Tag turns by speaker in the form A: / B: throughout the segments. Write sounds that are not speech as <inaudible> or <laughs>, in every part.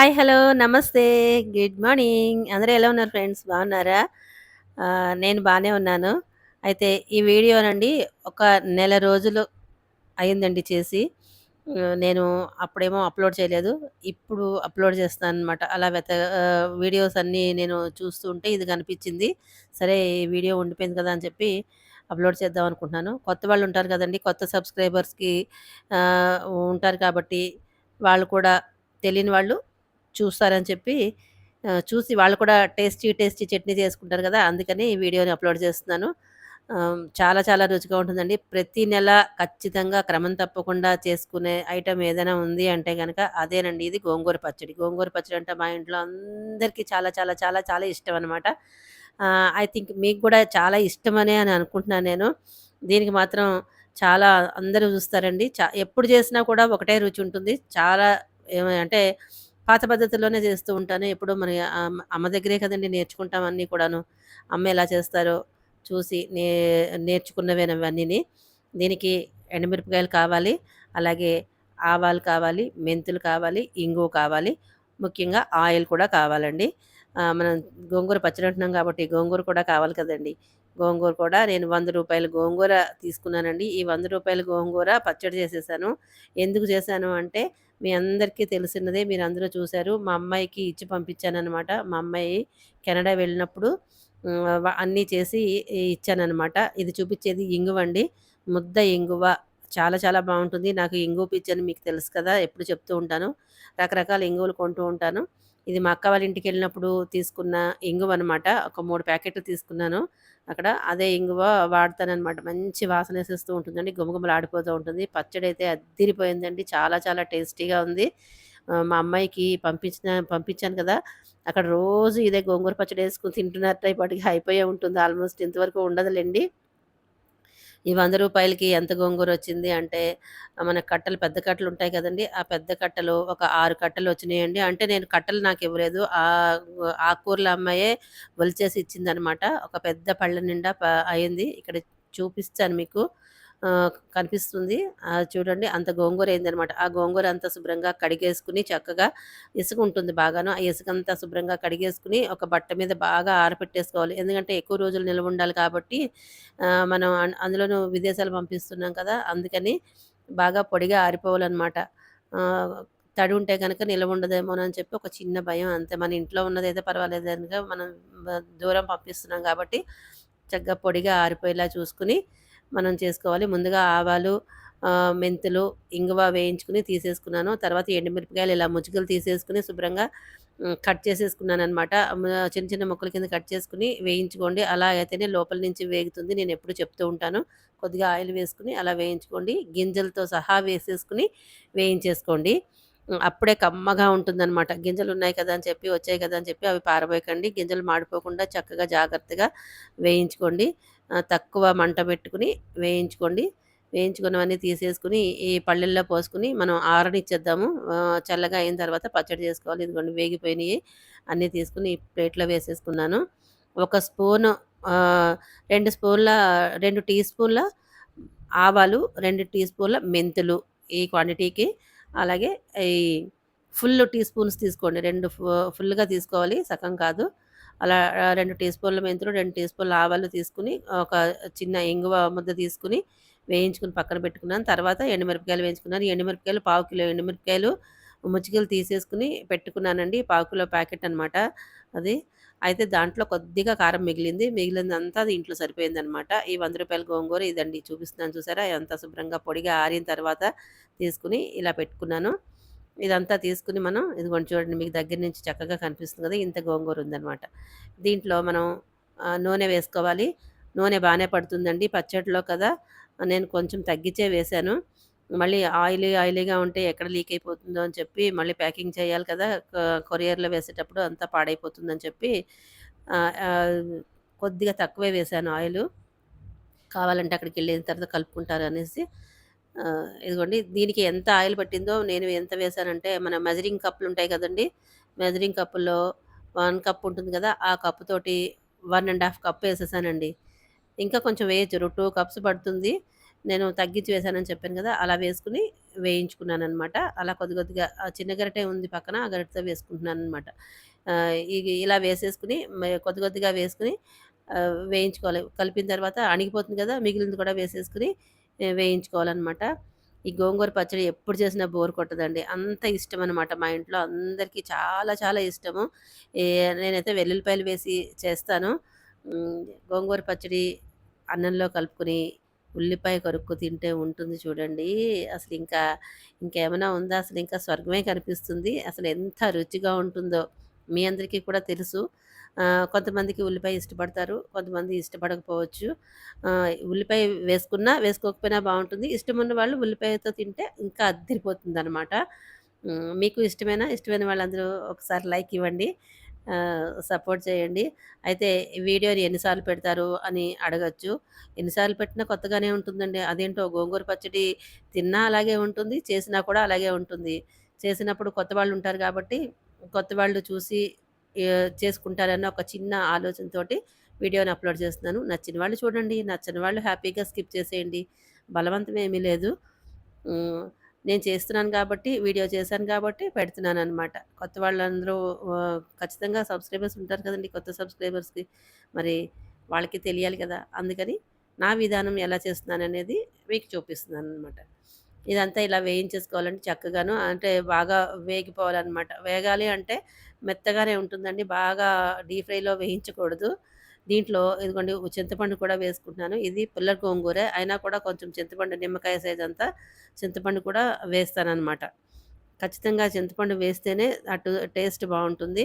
A: Hi! Hello! నమస్తే. Good morning. అందరూ ఎలా ఉన్నారు ఫ్రెండ్స్ బాగున్నారా? నేను బాగానే ఉన్నాను. అయితే ఈ వీడియోనండి ఒక నెల రోజులు అయిందండి చేసి. నేను అప్పుడేమో అప్‌లోడ్ చేయలేదు. ఇప్పుడు అప్‌లోడ్ చేస్తాను అనమాట అలా వెత వీడియోస్ అన్నీ నేను చూస్తుంటే ఇది కనిపించింది. సరే ఈ వీడియో ఉండిపోయింది కదా! అని చెప్పి అప్‌లోడ్ చేద్దాం అనుకుంటున్నాను. కొత్త వాళ్ళు ఉంటారు కదండి కొత్త సబ్స్క్రైబర్స్‌కి ఉంటారు కాబట్టి వాళ్ళు కూడా తెలియని వాళ్ళు చూస్తారని చెప్పి చూసి వాళ్ళు కూడా టేస్టీ, టేస్టీ చట్నీ చేసుకుంటారు కదా! అందుకని ఈ వీడియోని అప్‌లోడ్ చేస్తున్నాను. చాలా చాలా రుచిగా ఉంటుందండి. ప్రతి నెల ఖచ్చితంగా క్రమం తప్పకుండా చేసుకునే ఐటమ్ ఏదైనా ఉంది అంటే కనుక అదేనండి ఇది గోంగూర పచ్చడి. గోంగూర పచ్చడి అంటే మా ఇంట్లో అందరికీ చాలా చాలా చాలా చాలా ఇష్టం అనమాట. ఐ థింక్ మీకు కూడా చాలా ఇష్టమనే అని అనుకుంటున్నాను నేను. దీనికి మాత్రం చాలా అందరూ చూస్తారండి. చా ఎప్పుడు చేసినా కూడా ఒకటే రుచి ఉంటుంది. చాలా ఏమంటే పాత పద్ధతిలోనే చేస్తూ ఉంటాను. ఎప్పుడూ మరి అమ్మ దగ్గరే కదండీ నేర్చుకుంటాం అన్నీ కూడాను. అమ్మ ఎలా చేస్తారో చూసి నే నేర్చుకున్నవేనవన్నీ దీనికి ఎండుమిరపకాయలు కావాలి. అలాగే ఆవాలు కావాలి, మెంతులు కావాలి, ఇంగువ కావాలి. ముఖ్యంగా ఆయిల్ కూడా కావాలండి. మనం గోంగూర పచ్చడి అంటున్నాం కాబట్టి గోంగూర కూడా కావాలి కదండీ! గోంగూర కూడా నేను వంద రూపాయల గోంగూర తీసుకున్నానండి. ఈ వంద రూపాయల గోంగూర పచ్చడి చేసేసాను. ఎందుకు చేశాను అంటే మీ అందరికీ తెలిసినదే మీరు అందరూ చూశారు మా అమ్మాయికి ఇచ్చి పంపించానమాట మా అమ్మాయి కెనడా వెళ్ళినప్పుడు అన్నీ చేసి ఇచ్చానమాట ఇది చూపిచ్చేది ఇంగువండి. ముద్ద ఇంగువ చాలా చాలా బాగుంటుంది నాకు ఇంగువ పిచ్చని మీకు తెలుసు కదా! ఎప్పుడు చెప్తూ ఉంటాను. రకరకాల ఇంగువలు కొంటూ ఉంటాను. ఇది మా అక్క వాళ్ళ ఇంటికి వెళ్ళినప్పుడు తీసుకున్న ఇంగువ అనమాట ఒక మూడు ప్యాకెట్లు తీసుకున్నాను. అక్కడ అదే ఇంగువ వాడతాననమాట. మంచి వాసన వేసేస్తూ ఉంటుందండి. గుమగుమలాడిపోతూ ఉంటుంది. పచ్చడి అయితే అద్దిరిపోయిందండి. చాలా చాలా టేస్టీగా ఉంది. మా అమ్మాయికి పంపించిన పంపించాను కదా! అక్కడ రోజు ఇదే గోంగూర పచ్చడి వేసుకుని తింటున్నట్టు ఇప్పటికి అయిపోయే ఉంటుంది ఆల్మోస్ట్ ఇంతవరకు ఉండదులేండి ఈ వంద రూపాయలకి ఎంత గోంగూర వచ్చింది అంటే, మన కట్టలు పెద్ద కట్టలుంటాయి కదండీ! ఆ పెద్ద కట్టలు ఒక ఆరు కట్టలు వచ్చినాయండి అంటే నేను కట్టలు నాకు ఇవ్వలేదు ఆ ఆకుకూరల అమ్మాయే వలిచేసి ఇచ్చిందనమాట. ఒక పెద్ద పళ్ళ నిండా అయింది. ఇక్కడ చూపిస్తాను మీకు. కనిపిస్తుంది. చూడండి అంత గోంగూర అయిందనమాట. ఆ గోంగూర అంతా శుభ్రంగా కడిగేసుకుని చక్కగా ఇసుకుంటుంది బాగాను. ఆ ఇసుకంతా శుభ్రంగా కడిగేసుకొని ఒక బట్ట మీద బాగా ఆరపెట్టేసుకోవాలి. ఎందుకంటే ఎక్కువ రోజులు నిల్వ ఉండాలి కాబట్టి మనం అందులోనూ విదేశాలు పంపిస్తున్నాం కదా! అందుకని బాగా పొడిగా ఆరిపోవాలనమాట. తడి ఉంటే కనుక గనక నిలవుండదేమోనని చెప్పి ఒక చిన్న భయం అంతే. మన ఇంట్లో ఉన్నదైతే పర్వాలేదనిగా మనం దూరం పంపిస్తున్నాం కాబట్టి చక్కగా పొడిగా ఆరిపోయేలా చూసుకొని మనం చేసుకోవాలి. ముందుగా ఆవాలు, మెంతులు, ఇంగువ వేయించుకొని తీసేసుకున్నాను. తర్వాత ఎండుమిరపకాయలు ఇలా ముచ్చుకలు తీసేసుకుని శుభ్రంగా కట్ చేసేసుకున్నాను అనమాట చిన్న చిన్న ముక్కల కింద కట్ చేసుకుని వేయించుకోండి. అలా అయితేనే లోపల నుంచి వేగుతుంది. నేను ఎప్పుడు చెప్తూ ఉంటాను. కొద్దిగా ఆయిల్ వేసుకుని అలా వేయించుకోండి. గింజలతో సహా వేసేసుకుని వేయించేసుకోండి. అప్పుడే కమ్మగా ఉంటుందనమాట. గింజలున్నాయి కదా! అని చెప్పి, వచ్చాయి కదా! అని చెప్పి అవి పారబోయకండి. గింజలు మాడిపోకుండా చక్కగా జాగ్రత్తగా వేయించుకోండి. తక్కువ మంట పెట్టుకొని వేయించుకోండి. వేయించుకున్నవన్నీ తీసేసుకుని ఈ పళ్ళెల్లో పోసుకుని మనం ఆరనిచ్చేద్దాము. చల్లగా అయిన తర్వాత పచ్చడి చేసుకోవాలి. ఇదిగోండి వేగిపోయినియి. అన్నీ తీసుకొని ప్లేట్‌లో వేసేసుకున్నాను. ఒక స్పూను రెండు స్పూన్ల రెండు టీ స్పూన్ల ఆవాలు, రెండు టీ స్పూన్ల మెంతులు ఈ క్వాంటిటీకి. అలాగే ఈ ఫుల్ టీ స్పూన్స్ తీసుకోండి. రెండు ఫుల్‌గా తీసుకోవాలి. సగం కాదు. అలా రెండు టీ స్పూన్ల మెంతులు, రెండు టీ స్పూన్ల ఆవాలు తీసుకొని, ఒక చిన్న ఇంగువ ముద్ద తీసుకుని వేయించుకొని పక్కన పెట్టుకున్నాను. తర్వాత ఎండుమిరపకాయలు వేయించుకున్నాను. ఎండుమిరపకాయలు పావు కిలో ఎండుమిరపకాయలు ముచ్చికలు తీసేసుకుని పెట్టుకున్నానండి. పావు కిలో ప్యాకెట్ అనమాట అది. అయితే దాంట్లో కొద్దిగా కారం మిగిలింది. మిగిలిందంతా అది ఇంట్లో సరిపోయిందనమాట. ఈ వంద రూపాయల గోంగూర ఇదండి చూపిస్తున్నాను చూసారా? ఎంత శుభ్రంగా పొడిగా ఆరిన తర్వాత తీసుకుని ఇలా పెట్టుకున్నాను. ఇదంతా తీసుకుని మనం ఇదిగోండి చూడండి మీకు దగ్గర నుంచి చక్కగా కనిపిస్తుంది కదా! ఇంత గోంగూర ఉందనమాట. దీంట్లో మనం నూనె వేసుకోవాలి. నూనె బాగానే పడుతుందండి పచ్చడిలో కదా! నేను కొంచెం తగ్గించే వేశాను. మళ్ళీ ఆయిలీ ఆయిలీగా ఉంటే ఎక్కడ లీక్ అయిపోతుందో అని చెప్పి మళ్ళీ ప్యాకింగ్ చేయాలి కదా! కొరియర్‌లో వేసేటప్పుడు అంతా పాడైపోతుందని చెప్పి కొద్దిగా తక్కువే వేశాను ఆయిలు. కావాలంటే అక్కడికి వెళ్ళిన తర్వాత కలుపుకుంటారు అనేసి ఇదిగోండి దీనికి ఎంత ఆయిల్ పట్టిందో నేను ఎంత వేశానంటే మన మెజరింగ్ కప్పులుంటాయి కదండీ! మెజరింగ్ కప్పుల్లో వన్ కప్ ఉంటుంది కదా! ఆ కప్పుతోటి 1 ½ కప్ వేసేసానండి ఇంకా కొంచెం వేయచ్చు టూ కప్స్ పడుతుంది. నేను తగ్గించి వేశానని చెప్పాను కదా! అలా వేసుకుని వేయించుకున్నానమాట అలా కొద్ది కొద్దిగా ఆ చిన్న గరిటె ఉంది పక్కన. ఆ గరిటెతో వేసుకుంటున్నాను అనమాట ఇలా వేసేసుకుని కొద్ది కొద్దిగా వేసుకుని వేయించుకోవాలి. కలిపిన తర్వాత అణిగిపోతుంది కదా! మిగిలింది కూడా వేసేసుకుని వేయించుకోవాలన్నమాట ఈ గోంగూర పచ్చడి ఎప్పుడు చేసినా బోర్ కొట్టదండి. అంత ఇష్టం అనమాట మా ఇంట్లో అందరికీ చాలా చాలా ఇష్టము. నేనైతే వెల్లుల్లిపాయలు వేసి చేస్తాను. గోంగూర పచ్చడి అన్నంలో కలుపుకొని ఉల్లిపాయ కొరుక్కు తింటే ఉంటుంది చూడండి. అసలు ఇంకా ఇంకేమైనా ఉందా? అసలు ఇంకా స్వర్గమే కనిపిస్తుంది. అసలు ఎంత రుచిగా ఉంటుందో మీ అందరికీ కూడా తెలుసు. కొంతమందికి ఉల్లిపాయ ఇష్టపడతారు. కొంతమంది ఇష్టపడకపోవచ్చు. ఉల్లిపాయ వేసుకున్నా, వేసుకోకపోయినా బాగుంటుంది ఇష్టం ఉన్న వాళ్ళు ఉల్లిపాయతో తింటే ఇంకా అద్దరిపోతుంది అనమాట మీకు ఇష్టమైన ఇష్టమైన వాళ్ళందరూ ఒకసారి లైక్ ఇవ్వండి. సపోర్ట్ చేయండి. అయితే వీడియోని ఎన్నిసార్లు పెడతారు అని అడగొచ్చు. ఎన్నిసార్లు పెట్టినా కొత్తగానే ఉంటుందండి. అదేంటో గోంగూర పచ్చడి తిన్నా అలాగే ఉంటుంది. చేసినా కూడా అలాగే ఉంటుంది. చేసినప్పుడు కొత్త వాళ్ళుంటారు కాబట్టి, కొత్త వాళ్ళు చూసి చేసుకుంటారన్న ఒక చిన్న ఆలోచనతోటి వీడియోని అప్‌లోడ్ చేస్తున్నాను. నచ్చిన వాళ్ళు చూడండి. నచ్చని వాళ్ళు హ్యాపీగా స్కిప్ చేసేయండి. బలవంతం ఏమీ లేదు. నేను చేస్తున్నాను కాబట్టి, వీడియో చేశాను కాబట్టి పెడుతున్నాననమాట. కొత్త వాళ్ళందరూ ఖచ్చితంగా సబ్స్క్రైబర్స్ ఉంటారు కదండి కొత్త సబ్స్క్రైబర్స్‌కి. మరి వాళ్ళకి తెలియాలి కదా! అందుకని నా విధానం ఎలా చేస్తున్నాను అనేది మీకు చూపిస్తున్నాను అనమాట ఇదంతా ఇలా వేయించేసుకోవాలంటే చక్కగాను. అంటే బాగా వేగిపోవాలన్నమాట వేగాలి అంటే మెత్తగానే ఉంటుందండి. బాగా డీప్ ఫ్రైలో వేయించకూడదు. దీంట్లో ఇదిగోండి చింతపండు కూడా వేసుకుంటున్నాను. ఇది పుల్ల గోంగూరే. అయినా కూడా కొంచెం చింతపండు నిమ్మకాయ సైజంతా చింతపండు కూడా వేస్తానన్నమాట ఖచ్చితంగా చింతపండు వేస్తేనే అటు టేస్ట్ బాగుంటుంది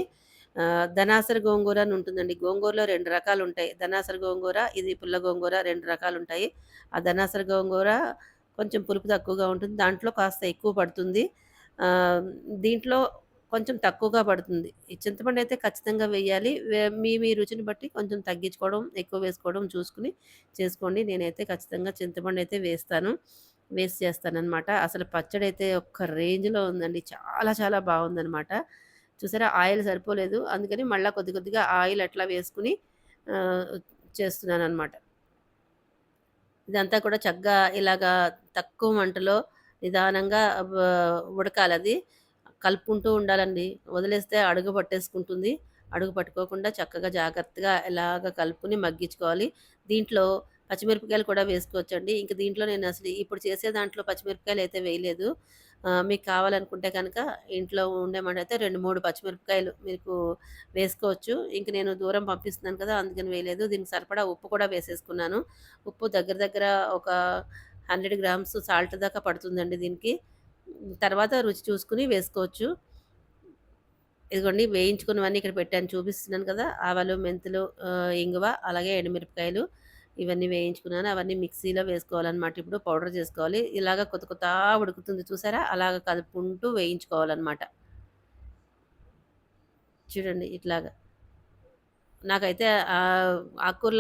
A: ధనాసర గోంగూర అని ఉంటుందండి. గోంగూరలో రెండు రకాలు ఉంటాయి ధనాసర గోంగూర, ఇది పుల్ల గోంగూర 2 రకాలుంటాయి. ఆ ధనాసర గోంగూర కొంచెం పులుపు తక్కువగా ఉంటుంది. దాంట్లో కాస్త ఎక్కువ పడుతుంది. దీంట్లో కొంచెం తక్కువగా పడుతుంది. చింతపండు అయితే ఖచ్చితంగా వెయ్యాలి. మీ మీ రుచిని బట్టి కొంచెం తగ్గించుకోవడం, ఎక్కువ వేసుకోవడం చూసుకొని చేసుకోండి. నేనైతే ఖచ్చితంగా చింతపండు అయితే వేస్తాను. వేసి చేస్తానమాట అసలు పచ్చడి అయితే ఒక్క రేంజ్‌లో ఉందండి. చాలా చాలా బాగుందనమాట చూసారా ఆయిల్ సరిపోలేదు. అందుకని మళ్ళీ కొద్ది కొద్దిగా ఆయిల్ అట్లా వేసుకొని చేస్తున్నాను అనమాట ఇదంతా కూడా చక్కగా ఇలాగా తక్కువ మంటలో నిదానంగా ఉడకాలి ఉడకాలది. కలుపుకుంటూ ఉండాలండి. వదిలేస్తే అడుగు పట్టేసుకుంటుంది. అడుగు పట్టుకోకుండా చక్కగా జాగ్రత్తగా ఇలాగ కలుపుకొని మగ్గించుకోవాలి. దీంట్లో పచ్చిమిరపకాయలు కూడా వేసుకోవచ్చండి. ఇంక దీంట్లో నేను అసలు ఇప్పుడు చేసే దాంట్లో పచ్చిమిరపకాయలు అయితే వేయలేదు. మీకు కావాలనుకుంటే కనుక ఇంట్లో ఉండేమంటే రెండు మూడు పచ్చిమిరపకాయలు మీకు వేసుకోవచ్చు. ఇంక నేను దూరం పంపిస్తున్నాను కదా! అందుకని వేయలేదు. దీనికి సరిపడా ఉప్పు కూడా వేసేసుకున్నాను. ఉప్పు దగ్గర దగ్గర ఒక 100 గ్రామ్స్ సాల్ట్ దాకా పడుతుందండి దీనికి. తర్వాత రుచి చూసుకుని వేసుకోవచ్చు. ఇదిగోండి వేయించుకున్నవన్నీ ఇక్కడ పెట్టాను చూపిస్తున్నాను కదా! ఆవాలు, మెంతులు, ఇంగువ అలాగే ఎండుమిరపకాయలు ఇవన్నీ వేయించుకున్నాను. అవన్నీ మిక్సీలో వేసుకోవాలనమాట. ఇప్పుడు పౌడర్ చేసుకోవాలి. ఇలాగ కొత్త కొత్త ఉడుకుతుంది చూసారా? అలాగ కలుపుకుంటూ వేయించుకోవాలన్నమాట చూడండి ఇట్లాగా. నాకైతే ఆహ్,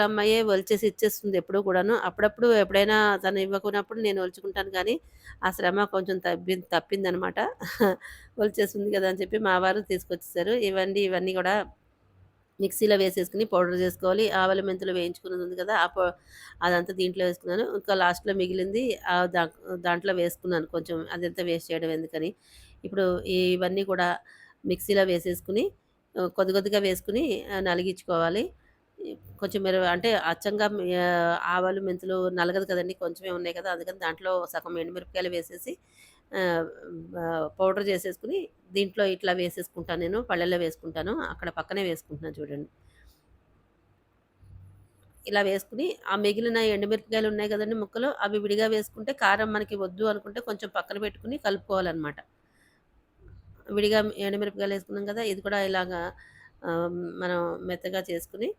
A: అమ్మాయే ఒలిచేసి ఇచ్చేస్తుంది ఎప్పుడూ కూడాను. అప్పుడప్పుడు ఎప్పుడైనా తను ఇవ్వకున్నప్పుడు నేను ఒలుచుకుంటాను కానీ, ఆ శ్రమ కొంచెం తప్పి తప్పిందనమాట. <laughs> ఒలిచేస్తుంది కదా! అని చెప్పి మా వారు తీసుకొచ్చేసారు. ఇవన్నీ ఇవన్నీ కూడా మిక్సీలో వేసేసుకుని పౌడర్ చేసుకోవాలి. ఆవల మెంతులు వేయించుకున్నది ఉంది కదా! ఆ అదంతా దీంట్లో వేసుకున్నాను. ఇంకా లాస్ట్‌లో మిగిలింది ఆహ్, దాంట్లో వేసుకున్నాను కొంచెం. అదంతా వేస్ట్ చేయడం ఎందుకని. ఇప్పుడు ఇవన్నీ కూడా మిక్సీలో వేసేసుకుని కొద్ది కొద్దిగా వేసుకుని నలిగించుకోవాలి. కొంచెం మీరు అంటే అచ్చంగా ఆవాలు, మెంతులు నలగదు కదండీ! కొంచెమే ఉన్నాయి కదా! అందుకని దాంట్లో సగం ఎండుమిరపకాయలు వేసేసి పౌడర్ చేసేసుకుని దీంట్లో ఇట్లా వేసేసుకుంటాను నేను. పళ్ళెల్లో వేసుకుంటాను. అక్కడ పక్కనే వేసుకుంటున్నాను చూడండి. ఇలా వేసుకుని ఆ మిగిలిన ఎండుమిరపకాయలు ఉన్నాయి కదండి ముక్కలు, అవి విడిగా వేసుకుంటే కారం మనకి వద్దు అనుకుంటే కొంచెం పక్కన పెట్టుకొని కలుపుకోవాలన్నమాట విడిగా ఎండుమిరపకాయలు వేసుకున్నాం కదా! ఇది కూడా ఇలాగా మనం మెత్తగా చేసుకొని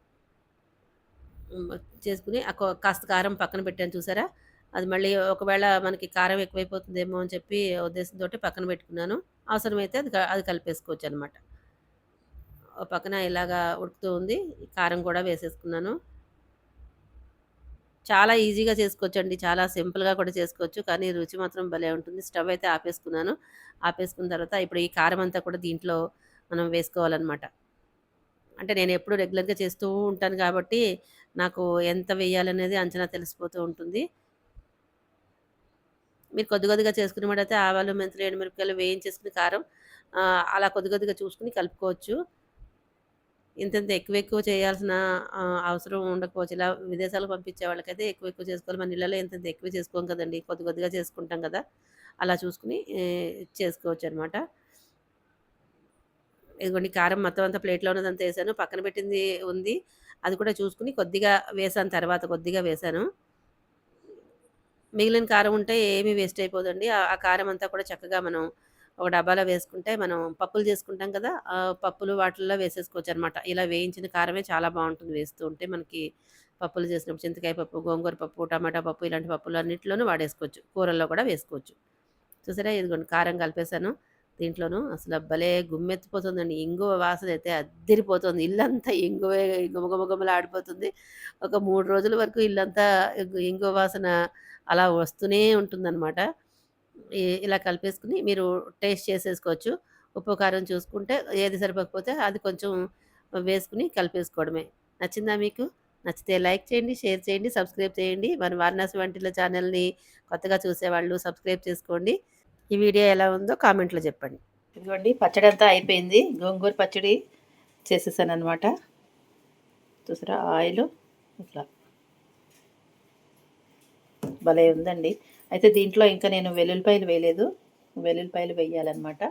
A: చేసుకుని కాస్త కారం పక్కన పెట్టాను చూసారా? అది మళ్ళీ ఒకవేళ మనకి కారం ఎక్కువైపోతుందేమో అని చెప్పి ఉద్దేశంతో పక్కన పెట్టుకున్నాను. అవసరమైతే అది అది కలిపేసుకోవచ్చు అనమాట పక్కన ఇలాగా ఉడుకుతూ ఉంది. కారం కూడా వేసేసుకున్నాను. చాలా ఈజీగా చేసుకోవచ్చండి. చాలా సింపుల్‌గా కూడా చేసుకోవచ్చు. కానీ రుచి మాత్రం భలే ఉంటుంది. స్టవ్ అయితే ఆపేసుకున్నాను. ఆపేసుకున్న తర్వాత ఇప్పుడు ఈ కారం అంతా కూడా దీంట్లో మనం వేసుకోవాలనమాట. అంటే నేను ఎప్పుడూ రెగ్యులర్‌గా చేస్తూ ఉంటాను కాబట్టి నాకు ఎంత వేయాలనేది అంచనా తెలిసిపోతూ ఉంటుంది. మీరు కొద్ది కొద్దిగా చేసుకునేవాడైతే ఆవాలు మెంతులు ఎండుమిరపకాయలు వేయించేసుకుని కారం అలా కొద్ది కొద్దిగా చూసుకుని కలుపుకోవచ్చు. ఇంతంత ఎక్కువ ఎక్కువ చేయాల్సిన అవసరం ఉండకపోవచ్చు. ఇలా విదేశాలకు పంపించే వాళ్ళకైతే ఎక్కువ ఎక్కువ చేసుకోవాలి. మన ఇళ్ళలో ఇంతంత ఎక్కువ చేసుకోం కదండి. కొద్ది కొద్దిగా చేసుకుంటాం కదా. అలా చూసుకుని చేసుకోవచ్చు అనమాట ఇదిగోండి కారం మొత్తం అంతా ప్లేట్లో ఉన్నదంతా వేసాను. పక్కన పెట్టింది ఉంది. అది కూడా చూసుకుని కొద్దిగా వేసాను తర్వాత కొద్దిగా వేసాను. మిగిలిన కారం ఉంటే ఏమీ వేస్ట్ అయిపోదండి. ఆ ఆ కారం అంతా కూడా చక్కగా మనం ఒక డబ్బాలో వేసుకుంటే మనం పప్పులు చేసుకుంటాం కదా ఆ పప్పులు వాటిల్లో వేసేసుకోవచ్చు అనమాట ఇలా వేయించిన కారమే చాలా బాగుంటుంది వేస్తూ ఉంటే మనకి పప్పులు చేసినప్పుడు. చింతకాయ పప్పు గోంగూర పప్పు టమాటా పప్పు ఇలాంటి పప్పులు అన్నింటిలోనూ వాడేసుకోవచ్చు. కూరల్లో కూడా వేసుకోవచ్చు. చూసారా? ఇదిగోండి కారం కలిపేశాను. దీంట్లోనూ అసలు భలే గుమ్మెత్తిపోతుందండి. ఇంగువ వాసన అయితే అద్దరిపోతుంది. ఇల్లంతా ఇంగువే గుమగుమగుమలు ఆడిపోతుంది ఒక మూడు రోజుల వరకు ఇల్లంతా ఇంగువ వాసన అలా వస్తూనే ఉంటుందన్నమాట. ఇలా కలిపేసుకుని మీరు టేస్ట్ చేసేసుకోవచ్చు. ఉప్పు కారం చూసుకుంటే ఏది సరిపోకపోతే అది కొంచెం వేసుకుని కలిపేసుకోవడమే. నచ్చిందా మీకు? నచ్చితే లైక్ చేయండి షేర్ చేయండి సబ్స్క్రైబ్ చేయండి. మన వారణాసి వంటిల ఛానల్ని కొత్తగా చూసేవాళ్ళు సబ్స్క్రైబ్ చేసుకోండి. ఈ వీడియో ఎలా ఉందో కామెంట్లో చెప్పండి. ఇదిగోండి పచ్చడి అంతా అయిపోయింది. గోంగూర పచ్చడి చేసేసాను అనమాట చూసారా ఆయిల్ ఇట్లా. భలే ఉందండి. అయితే దీంట్లో ఇంకా నేను వెల్లుల్లిపాయలు వేయలేదు. వెల్లుల్లిపాయలు వేయాలన్నమాట.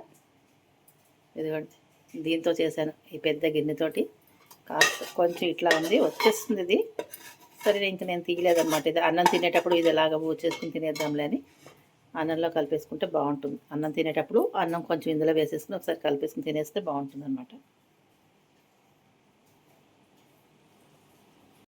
A: ఇదిగోండి దీంతో చేశాను ఈ పెద్ద గిన్నెతోటి. కాస్త కొంచెం ఇట్లా ఉంది వచ్చేస్తుంది ఇది. సరే ఇంకా నేను తీయలేదన్నమాట. ఇది అన్నం తినేటప్పుడు ఇది ఎలాగ చేసుకుని తినేద్దాంలే అని. అన్నంలో కలిపేసుకుంటే బాగుంటుంది. అన్నం తినేటప్పుడు అన్నం కొంచెం ఇందులో వేసేసుకుని ఒకసారి కలిపేసుకుని తినేస్తే బాగుంటుంది అనమాట